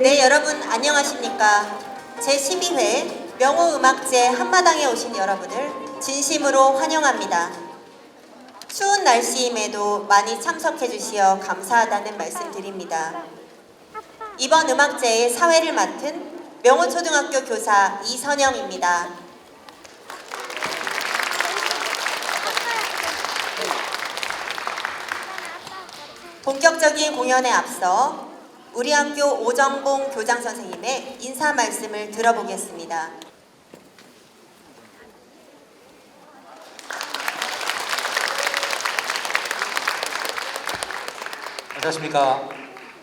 네, 여러분 안녕하십니까? 제12회 명호음악제 한마당에 오신 여러분을 진심으로 환영합니다. 추운 날씨임에도 많이 참석해 주시어 감사하다는 말씀 드립니다. 이번 음악제의 사회를 맡은 명호초등학교 교사 이선영입니다. 본격적인 공연에 앞서 우리 학교 오정봉 교장 선생님의 인사 말씀을 들어보겠습니다. 안녕하십니까.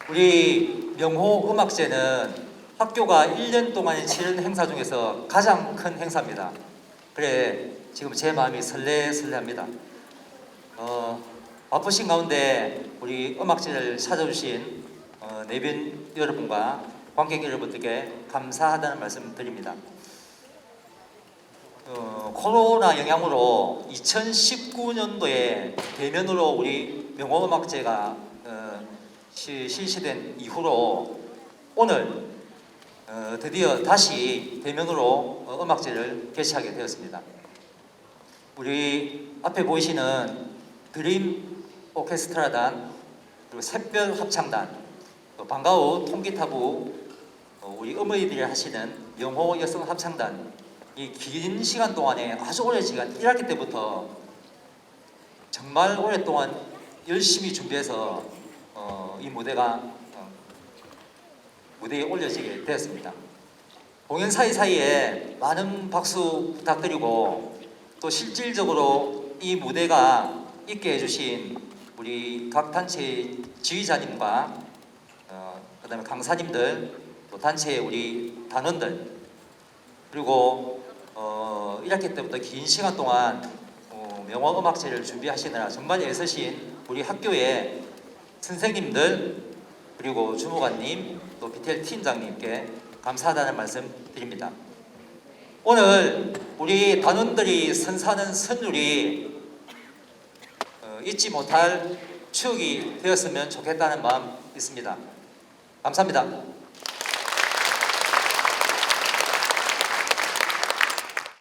우리 명호 음악제는 학교가 1년 동안 치른 행사 중에서 가장 큰 행사입니다. 그래, 지금 제 마음이 설레설레합니다. 어, 바쁘신 가운데 우리 음악제를 찾아주신 어, 내빈 여러분과 관객 여러분들께 감사하다는 말씀 드립니다. 어, 코로나 영향으로 2019년도에 대면으로 우리 명호음악제가 어, 시- 실시된 이후로 오늘 어, 드디어 다시 대면으로 어, 음악제를 개최하게 되었습니다. 우리 앞에 보이시는 드림 오케스트라단 그리고 샛별 합창단 또 방과후 통기타부 어, 우리 어머니들이 하시는 영호 여성 합창단 이 긴 시간 동안에 아주 오랜 시간 1학기 때부터 정말 오랫동안 열심히 준비해서 어, 이 무대가 어, 무대에 올려지게 되었습니다. 공연 사이사이에 많은 박수 부탁드리고 또 실질적으로 이 무대가 있게 해주신 우리 각 단체 지휘자님과 어, 그다음에 강사님들 또 단체의 우리 단원들 그리고 어, 1학기 때부터 긴 시간 동안 어, 명화 음악제를 준비하시느라 정말 애쓰신 우리 학교의 선생님들 그리고 주무관님 또 BTL 팀장님께 감사하다는 말씀 드립니다. 오늘 우리 단원들이 선사하는 선율이 어, 잊지 못할 추억이 되었으면 좋겠다는 마음 있습니다. 감사합니다.